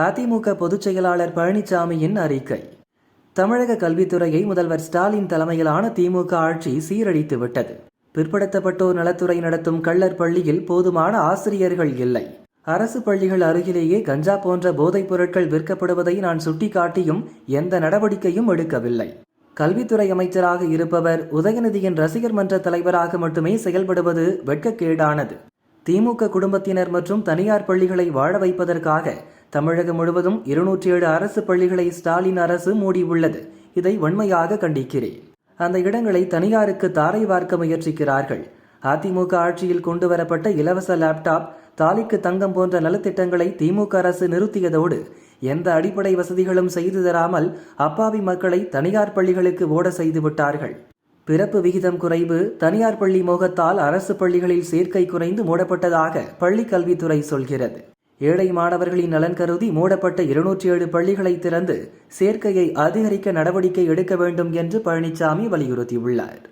அதிமுக பொதுச் செயலாளர் பழனிசாமியின் அறிக்கை. தமிழக கல்வித்துறையை முதல்வர் ஸ்டாலின் தலைமையிலான திமுக ஆட்சி சீரழித்து விட்டது. பிற்படுத்தப்பட்டோர் நலத்துறை நடத்தும் கள்ளர் பள்ளியில் போதுமான ஆசிரியர்கள் இல்லை. அரசு பள்ளிகள் அருகிலேயே கஞ்சா போன்ற போதைப் பொருட்கள் விற்கப்படுவதை நான் சுட்டிக்காட்டியும் எந்த நடவடிக்கையும் எடுக்கவில்லை. கல்வித்துறை அமைச்சராக இருப்பவர் உதயநிதியின் ரசிகர் மன்ற தலைவராக மட்டுமே செயல்படுவது வெட்கக்கேடானது. திமுக குடும்பத்தினர் மற்றும் தனியார் பள்ளிகளை வாழ வைப்பதற்காக தமிழகம் முழுவதும் இருநூற்றி ஏழு அரசு பள்ளிகளை ஸ்டாலின் அரசு மூடியுள்ளது. இதை வன்மையாக கண்டிக்கிறேன். அந்த இடங்களை தனியாருக்கு தாரை வார்க்க முயற்சிக்கிறார்கள். அதிமுக ஆட்சியில் கொண்டு வரப்பட்ட இலவச லேப்டாப் தாலிக்கு தங்கம் போன்ற நலத்திட்டங்களை திமுக அரசு நிறுத்தியதோடு எந்த அடிப்படை வசதிகளும் செய்து தராமல் அப்பாவி மக்களை தனியார் பள்ளிகளுக்கு ஓட செய்து விட்டார்கள். பிறப்பு விகிதம் குறைவு தனியார் பள்ளி மோகத்தால் அரசு பள்ளிகளில் சேர்க்கை குறைந்து மூடப்பட்டதாக பள்ளிக் கல்வித்துறை சொல்கிறது. ஏழை மாணவர்களின் நலன் கருதி மூடப்பட்ட இருநூற்றி ஏழு பள்ளிகளை திறந்து சேர்க்கையை அதிகரிக்க நடவடிக்கை எடுக்க வேண்டும் என்று பழனிசாமி வலியுறுத்தியுள்ளார்.